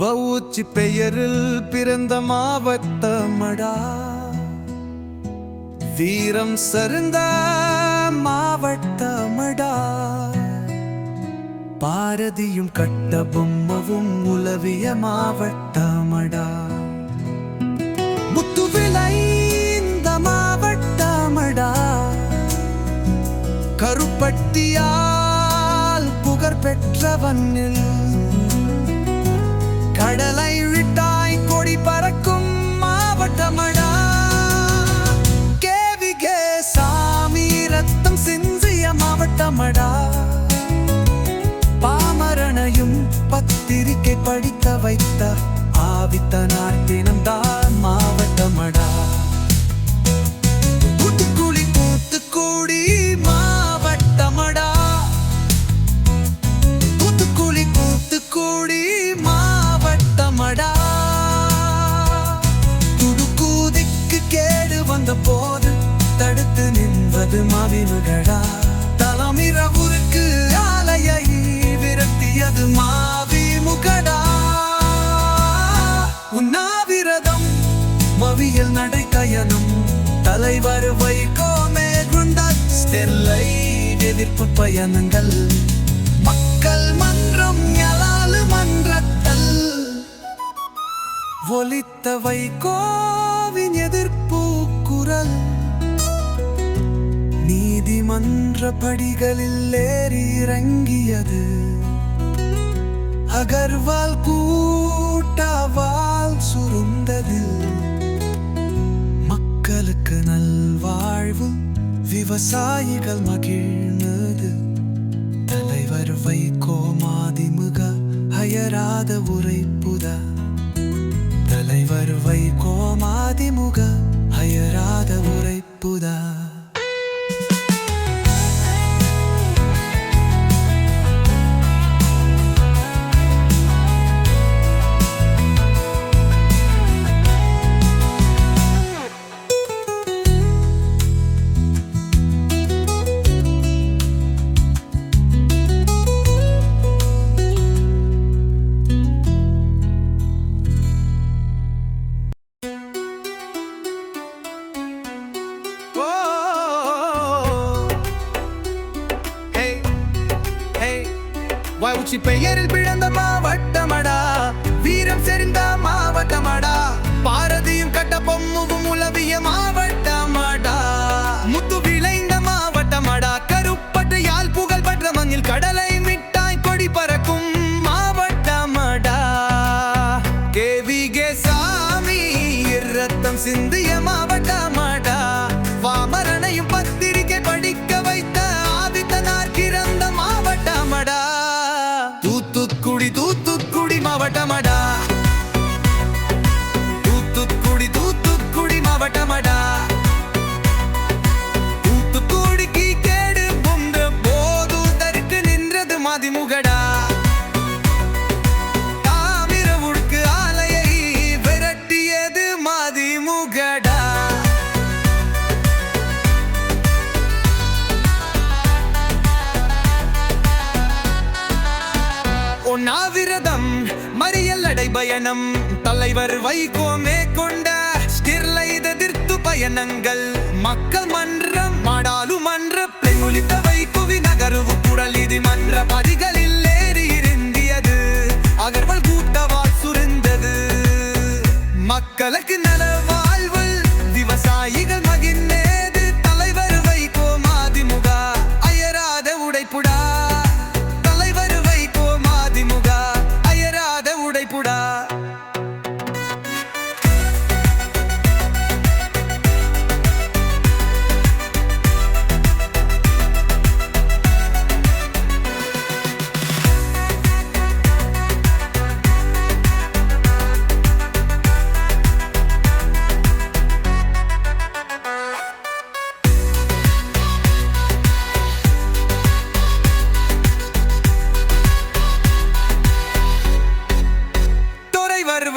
வவுச்சி பெயரில் பிறந்த மாவட்டமடா. வீரம் சருந்த மாவட்டமடா. பாரதியும் கட்ட பொம்மவும் உலவிய மாவட்டமடா. முத்துவிளைந்த மாவட்டமடா. கருப்பட்டியால் புகழ் பெற்றவனில் கடலை விட்டாய் கொடி பறக்கும் மாவட்டமடா. கேவிகே சாமி ரத்தம் சிந்திய மாவட்டமடா. பாமரனையும் பத்திரிகை படித்த வைத்த ஆவித்த நாட்டினம்தான் மாவட்டமடா. நின்றது மாவினுகடா தலமிரவுருக்கு ஆலையை விரட்டியது மாவி முகடா உண்ணாவிரதம் மவியல் நடைக்கயனம் தலைவர் வைகோமே குண்டார் ஸ்டெல்லை எதிர்ப்பு பயணங்கள் மக்கள் மன்றம் ஞலாலு மன்றத்தல். ஒலித்த வைகோ நீதிமன்ற படிகளில் ஏறி இறங்கியது அகர்வால் கூட்டாவால் சுருந்தது மக்களுக்கு நல்வாழ்வு விவசாயிகள் மகிழ்ந்தது. தலைவர் வைகோ மாதிமுக அயராத உரைப்புத. தலைவர் வைகோ மாதிமுக அயராத உரை வவுச்சி பெயரில் பிழந்த மாவட்டமடா. வீரம் செறிந்த மாவட்டமடா. பாரதியும் கட்ட பொம்முவும் உலவிய மாவட்டமடா. முத்து விளைந்த மாவட்டமடா. கருப்பட்டையால் புகழ் பெற்ற மண்ணில் கடலை மிட்டாய் கொடி பறக்கும் மாவட்டமடா. கேவிகே சாமி ரத்தம் சிந்திய மாவட்டமடா. வாம பயணம். தலைவர் வைகோ கொண்ட ஸ்டிர்லைட் எதிர்த்து பயணங்கள். மக்கள் மன்றம் மாடாளுமன்ற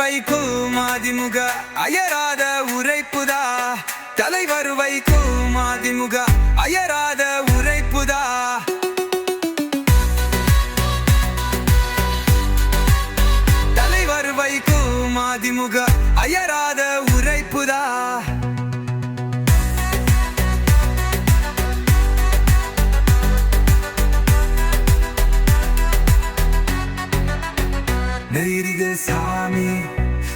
வைக்கும் அதிமுக அயராத உரைப்புதா? தலைவர் வைக்கும் அதிமுக அயராத உரைப்புதா? தலைவர் வைக்கும் அதிமுக அயராத உரைப்புதா? நெய்ரிக சா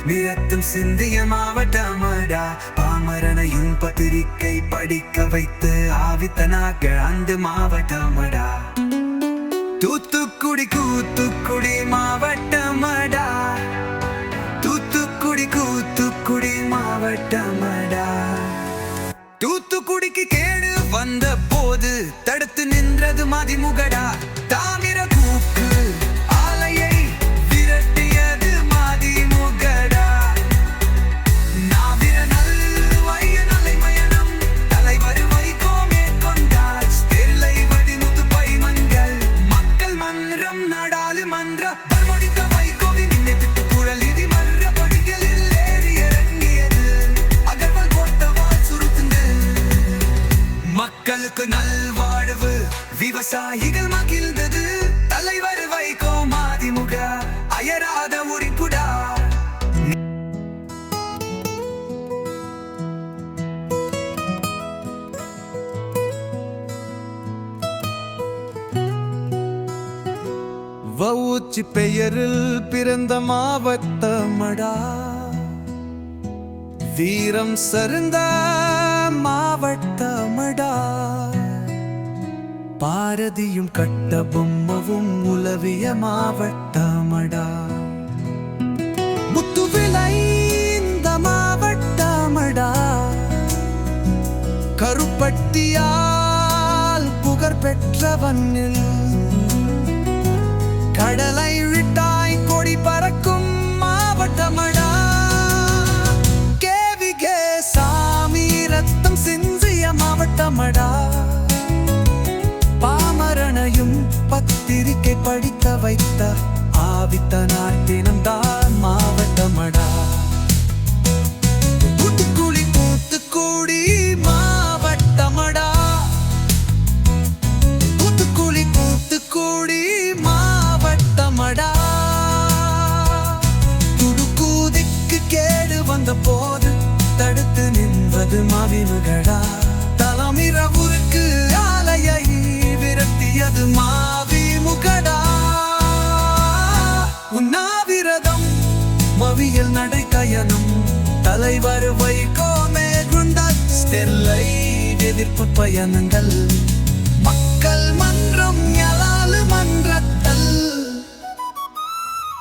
நிறத்தும் சிந்திய மாவட்டமடா பாமரனையும் பத்திரிக்கை படிக்க வைத்து ஆவித்தனாக அந்த மாவட்டமடா தூத்துக்குடி கூத்துக்குடி மாவட்டமடா தூத்துக்குடி கூத்துக்குடி மாவட்டமடா தூத்துக்குடிக்கு கேடு வந்த போது தடுத்து நின்றது மதிமுகடா. தாமிர வவுச்சி பெயரில் பிறந்த மாவட்டமடா. வீரம் சருந்த மாவட்டமடா. பாரதியும் கட்ட பொம்மவும் உலவிய மாவட்டமடா. படிக்க வைத்த ஆவித்த நாட்டினம் தான் மாவட்டமடா. தூத்துக்குடி தூத்துக்குடி மாவட்டமடா. தூத்துக்குடி தூத்துக்குடி மாவட்டமடா. துடுக்கூதிக்கு கேடு வந்த போது தடுத்து நின்றது மாவினுகடா தலமிரவுருக்கு ஆலையை விரட்டியது மாவிமுகடா. உண்ணாவிரதம் மவியல் நடை கயனம் தலைவர் வைகோ மேற்கொண்ட ஸ்டெல்லை எதிர்ப்பு பயணங்கள் மக்கள் மன்றம் யலாலு மன்றத்தல்.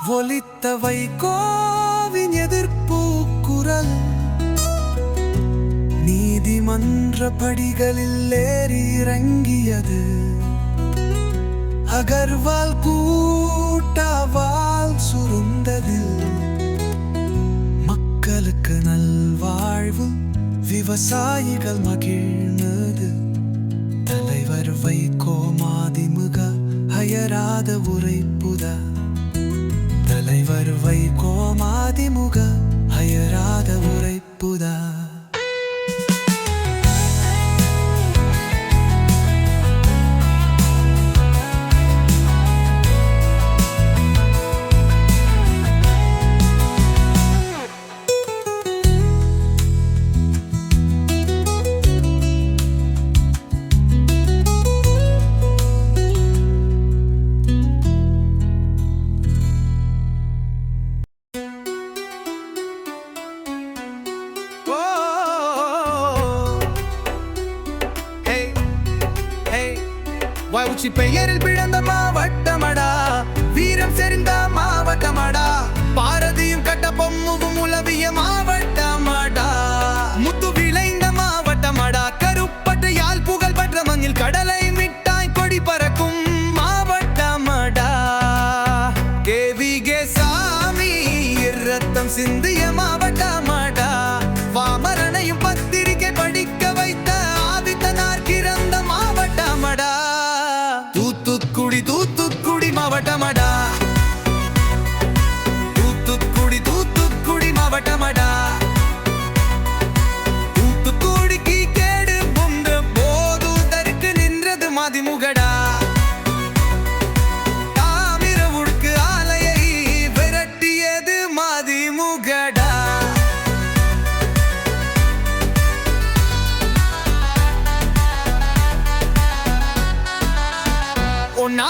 ஒலித்த வைகோவின் எதிர்ப்பு குரல். நீதிமன்ற படிகளில் ஏறி இறங்கியது அகர்வால் மனம் சுருந்ததில் மக்களுக்கு நல்வாழ்வு விவசாயிகள் மகிழ்ந்தது. தலைவர் வைகோ மாதிமுக அயராத உரைப்புத. தலைவர் வைகோ மாதிமுக அயராத உரைப்புதா. பெயரில்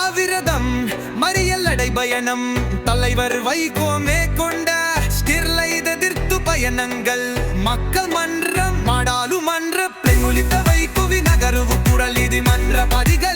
மாவிரதம் மறியல் அடை பயணம். தலைவர் வைகோ மேற்கொண்ட ஸ்டெர்லைட் எதிர்த்து பயணங்கள். மக்கள் மன்றம் நாடாளுமன்ற பெண்மொழித்தவை புவி நகர்வு குரல் இது மன்ற பதிகள்.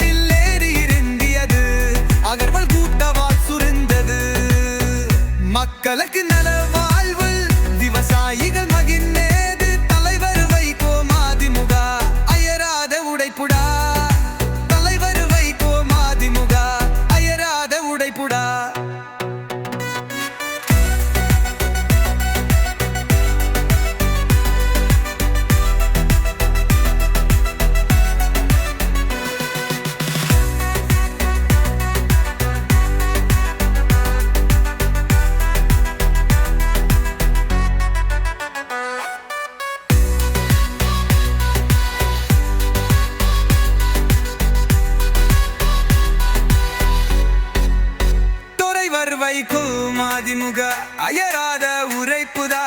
துறைவர் அதிமுக அயராத உரைப்புதா?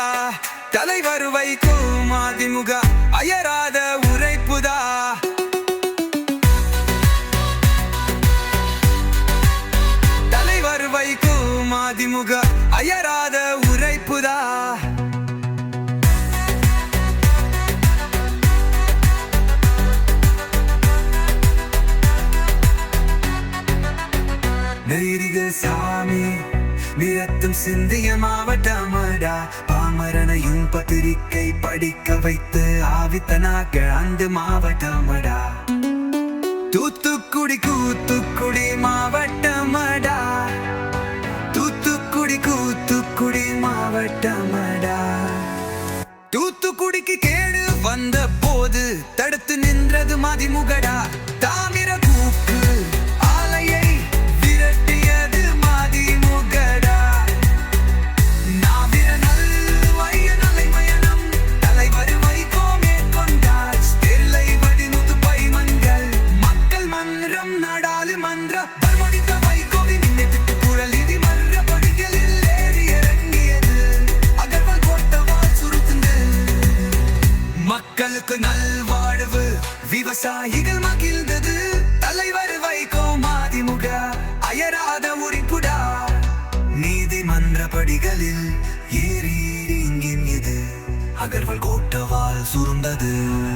தலைவர் வைக்கும் அதிமுக அயராத உரைப்புதா? தலைவர் வைக்கும் அதிமுக அயராத உரைப்புதா? நெறிக சா நிறத்தும் சிந்திய மாவட்டமடா பாமரனையும் பத்திரிக்கை படிக்க வைத்து ஆவித்தனாக்க அந்த மாவட்டமடா தூத்துக்குடி கூத்துக்குடி மாவட்டமடா தூத்துக்குடி கூத்துக்குடி மாவட்டமடா தூத்துக்குடிக்கு கேடு வந்த போது தடுத்து நின்றது மதிமுகடா. தாமிர சுருண்டது.